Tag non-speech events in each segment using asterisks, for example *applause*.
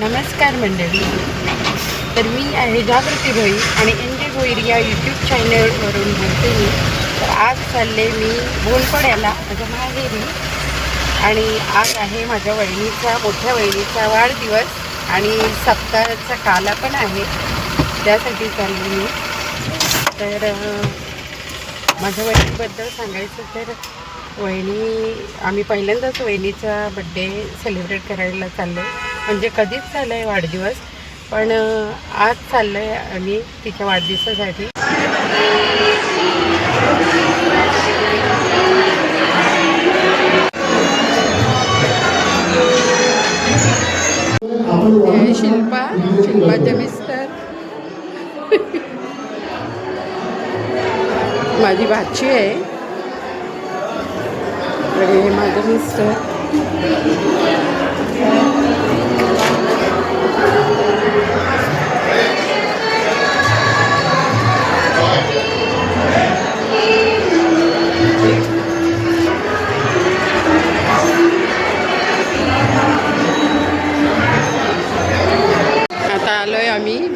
नमस्कार मंडळी. तर मी आहे जागृती भोई आणि एन जे भोईर या यूट्यूब चॅनलवरून बोलते मी. तर आज चालले मी बोलपड्याला माझ्या माहेरी. आणि आज आहे माझ्या वहिनीचा मोठ्या वहिनीचा वाढदिवस आणि सप्ताहाचा काला पण आहे. त्यासाठी चालले मी. तर माझ्या वहिनीबद्दल सांगायचं तर वहिनी आम्ही पहिल्यांदाच वहिनीचा बड्डे सेलिब्रेट करायला चाललो म्हणजे कधीच झालं आहे वाढदिवस पण आज चाललं आहे आम्ही तिच्या वाढदिवसासाठी. हे शिल्पा शिल्पाचे मिस्टर. माझी भाची आहे. आणि हे माझं मिस्टर.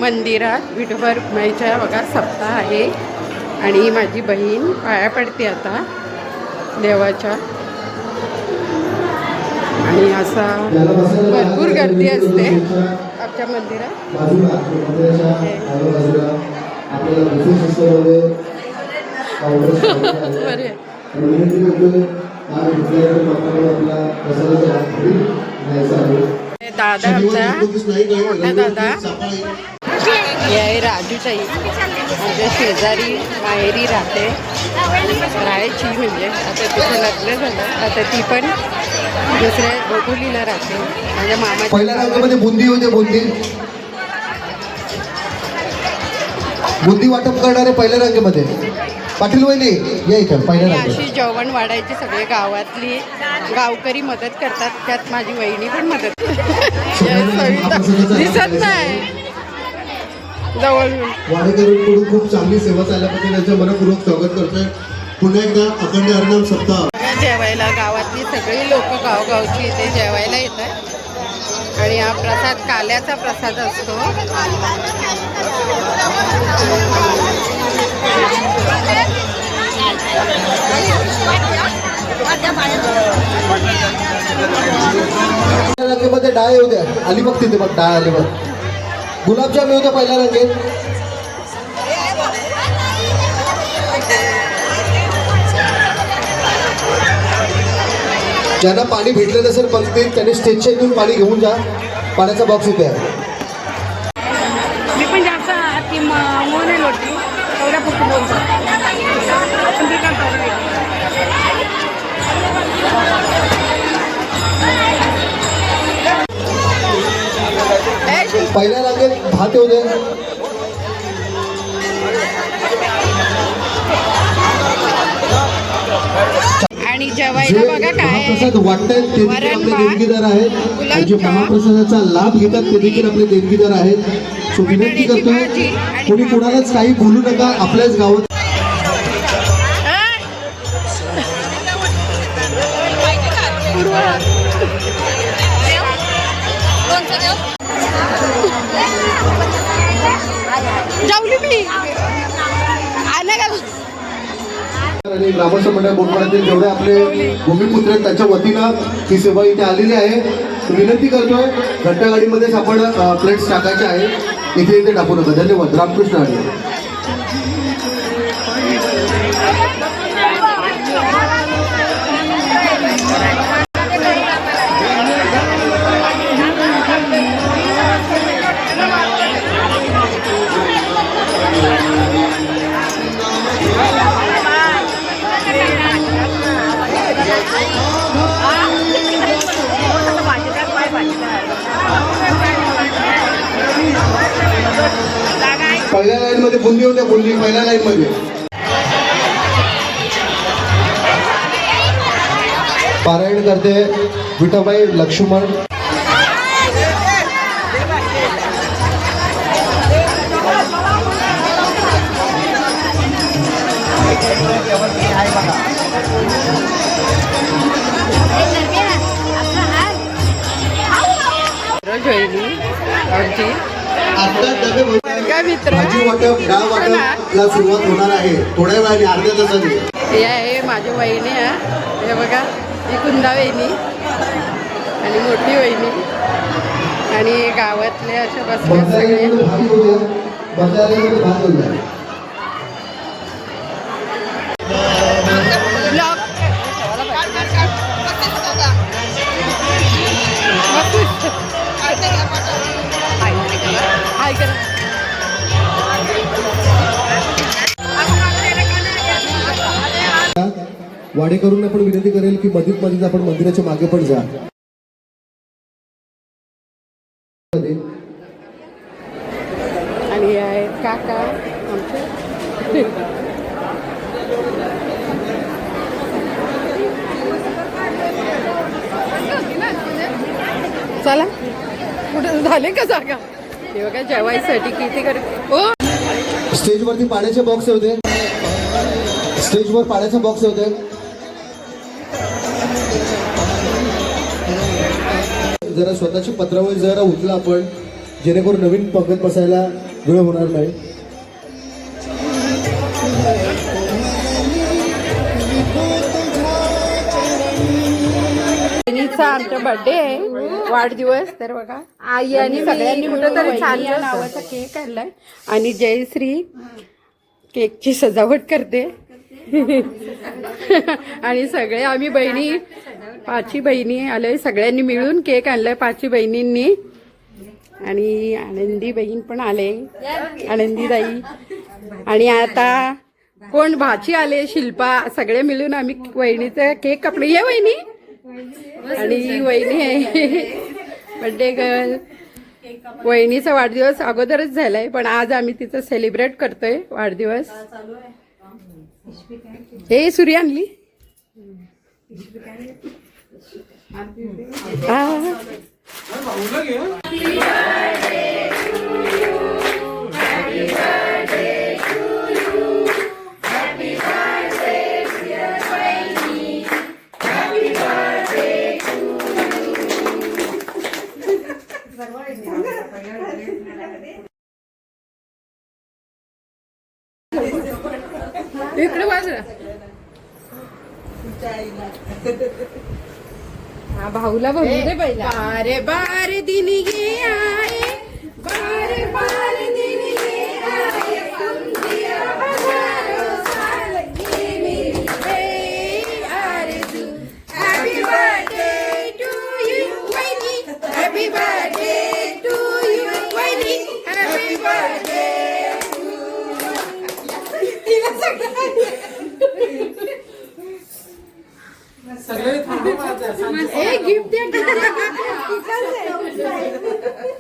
मंदिरात विठोबा रुक्माईच्या बघा सप्ताह आहे. आणि माझी बहीण पाया पडते आता देवाच्या. आणि असा भरपूर गर्दी असते आमच्या मंदिरात. बरे. दादा आमचा. मोठा दादा. हे आहे राजूताई. माझ्या शेजारी माहेरी राहते. राहायची म्हणजे. आता तिचं लग्न झालं. आता ती पण दुसऱ्या गोकुलीला राहते. माझ्या पहिल्या मामाच्या रांगेमध्ये बुंदी होते बुंदी. बुंदी वाटप करणारे पहिल्या रांगेमध्ये पाटील वहिनी या इथं पहिल्या अशी जेवण वाढायची सगळे गावातली गावकरी मदत करतात. त्यात माझी वहिनी पण मदत *laughs* दिसत नाही. वाडेकरांकडून खूप चांगली सेवा चालल्याबद्दल त्यांचं मनपूर्वक स्वागत करतोय. पुन्हा एकदा अखंड हरिनाम सप्ताह. जेवायला गावातली सगळी लोक गावगावची इथे जेवायला येतात. आणि हा प्रसाद काल्याचा प्रसाद असतो. रांगेमध्ये डाळ येऊ द्या. आली बघ तिथे बघ डाळ आली बघ. गुलाबजाम येऊ द्या पहिल्या रांगेत. ज्यांना पाणी भेटलं नसेल पंक्तीत त्यांनी स्टेजच्या इथून पाणी घेऊन जा. पाण्याचा बॉक्स इथे आहे. मी पण जास्त ती मोने लोटी एवढ्या फक्त बोलतो. पहिल्या रांगेत भात येऊ द्या आणि जे जेवायला बघा काय ते आपले देणगीदार आहेत. आणि जे गुलाबजाम, महाप्रसादाचा लाभ घेतात ते देखील आपले देणगीदार आहेत. सो विनंती करतोय कोणी. कोणालाच काही बोलू नका आपल्याच गावात आणि ग्रामस्थ जेवढे आपले भूमिपुत्र आहेत त्यांच्या वतीनं ही सेवा इथे आलेली आहे. विनंती करतोय घंटागाडीमध्येच आपण प्लेट्स टाकायचे आहे इथे इथे टाकू नका. धन्यवाद. रामकृष्ण आले पहिल्या लाईनमध्ये बुंदी होत्या बुंदी पहिल्या लाईनमध्ये. पारायण करते विठाबाई लक्ष्मण. रोज होईल आमची भाजी वाटप डाळ वाटपला सुरुवात होणार आहे. थोड्या वेळाने अर्ध्या तासाने. हे आहे माझी वहिनी आहे हे बघा ही कुंदा वहिनी आणि मोठी वहिनी. आणि गावातले असे बसले सगळे. ब्लॉग हाय करा वाडेकरूंना पण विनंती करेल की मधीत मधीत आपण मंदिराच्या मागे पण जा. आणि काका आमचे. चला. कुठे झाले का जागा? हे बघा जेवायसाठी किती कर हो स्टेजवरती पाण्याचे बॉक्स होते स्टेजवर पाण्याचे बॉक्स होते जरा स्वतःची पत्रावळी जरा उचला आपण. जेणेकरून नवीन पंगत बसायला वेळ होणार नाही. बहिणीचा आमचा बर्थडे आहे. वाढदिवस तर बघा. आई आणि सगळ्यांनी कुठं तरी छान नावाचा केक आणलाय. आणि जयश्री केकची सजावट करते. आणि सगळे आम्ही बहिणी पाची बहिणी आलोय. सगळ्यांनी मिळून केक आणलाय पाची बहिणींनी. आणि आनंदी बहीण पण आले. आनंदी ताई. आणि आता कोण भाची आले शिल्पा सगळे मिळून आम्ही वहिनीचं केक कापले. ये वहिनी. आणि ही वहिनी आहे. बड्डे गर्ल वहिनीचा वाढदिवस अगोदरच झालाय पण आज आम्ही तिचं सेलिब्रेट करतोय वाढदिवस. हे सूर्य आणली. हा. इकडे बाजूला हा भाऊला बोलू दे पहिला. बारे बारे दिन ये आए बारे बारे दिन ये आए तुम दिया हजारों साल ये मेरी है आरज़ू हैप्पी बर्थडे टू यू वैनी हैप्पी बर्थडे टू यू वैनी हैप्पी बर्थडे ए गिफ्ट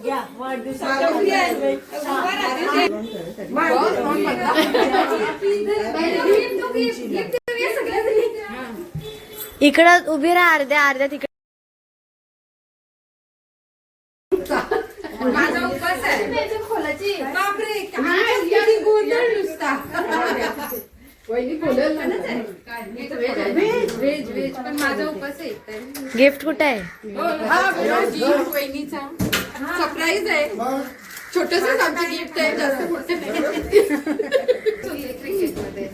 द्या इकडं उभी राहा अर्ध्या अर्ध्या तिकडे. माझा उपास आहे. बापरे किती गोंधळ नुसता. वहिनी बोलल व्हेज व्हेज पण माझा उपास आहे गिफ्ट कुठे आहे? हा वहिनीचा. सरप्राईज आहे. छोटस आमचं गिफ्ट आहे जास्त मोठं नाही. क्रिकेटमध्ये.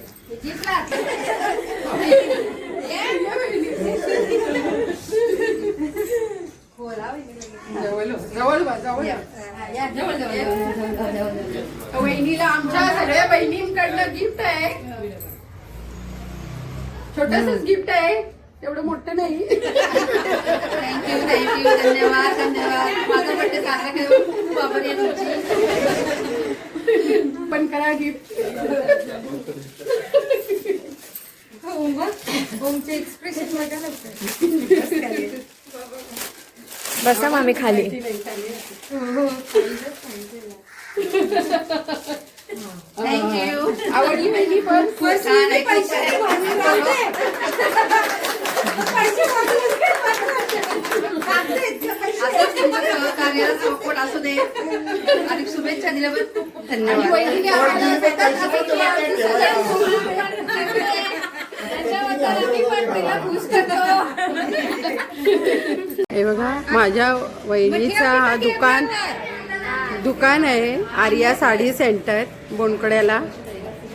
बहिणीला वहिनीला आमच्या सगळ्या बहिणींकडनं गिफ्ट आहे. छोटस गिफ्ट आहे. तेवढं मोठं नाही. थँक्यू थँक्यू धन्यवाद धन्यवाद माझा बड्डे साजरा खूप पण करा गिफ्ट मग ओमचे एक्सप्रेशन लवकर बसा मामी खाली आवडली पण असू दे आणि शुभेच्छा दिल्याबद्दल खूप खूप धन्यवाद वहिनीने आम्हाला स्वतःच सांगितलं, आमचं सगळं त्याच्याबद्दल आम्ही पण तिला खुश करतो. हे बघा माझ्या वहिनीचा हा दुकान दुकान आहे आर्या साडी सेंटर बोनकड्याला.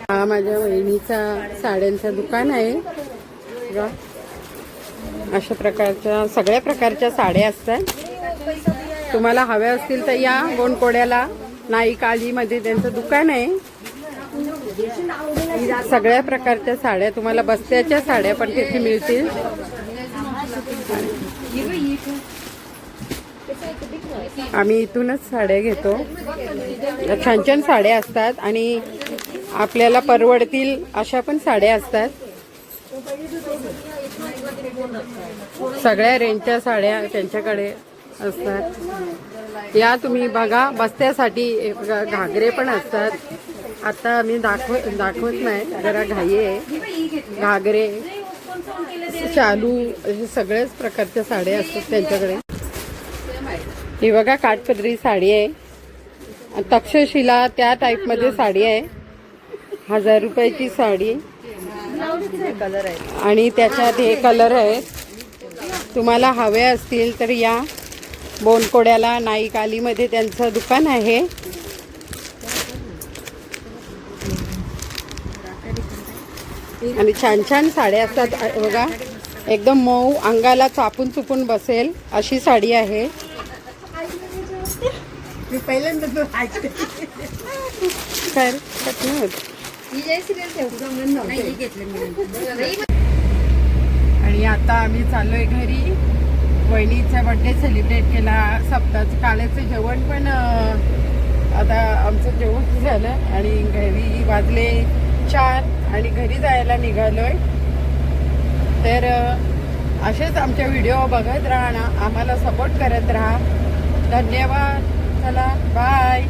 हा माझ्या वहिनीचा साड्यांचं दुकान आहे. बघा. अशा प्रकारच्या सगळ्या प्रकारच्या साड्या असतात. तुम्हाला हव्या असतील तर या बोनकोड्याला. नाही कालीमध्ये त्यांचं दुकान आहे. सगळ्या प्रकारच्या साड्या तुम्हाला बस्त्याच्या साड्या पण तिथे मिळतील. आम्ही इथूनच साड्या घेतो. छान छान साड्या असतात आणि आपल्याला परवडतील अशा पण साड्या असतात. सगळ्या रेंजच्या साड्या त्यांच्याकडे असतात. या तुम्ही बघा बस्त्यासाठी घागरे पण असतात. आता मी दाखव दाखवत नाही. जरा घाई आहे. घागरे शालू असे सगळ्याच प्रकारच्या साड्या असतात त्यांच्याकडे. ही बघा काठपदरी साडी आहे. तक्षशिला त्या टाईपमध्ये साडी आहे. हजार रुपयाची साडी. कलर आहे आणि त्याच्यात हे कलर आहेत तुम्हाला हवे असतील तर या. बोनकोड्याला नाईक आलीमध्ये त्यांचं दुकान आहे. आणि छान छान साड्या असतात. बघा एकदम मऊ अंगाला चापून चुपून बसेल अशी साडी आहे. आणि आता आम्ही चाललोय घरी. वहिनीचा बर्थडे सेलिब्रेट केला. सप्ताचं काळ्याचं जेवण पण आता आमचं जेवण झालं आणि घरी वाजले चार. आणि घरी जायला निघालोय. तर असेच आमच्या व्हिडिओ बघत राहा आम्हाला सपोर्ट करत राहा. धन्यवाद. चला बाय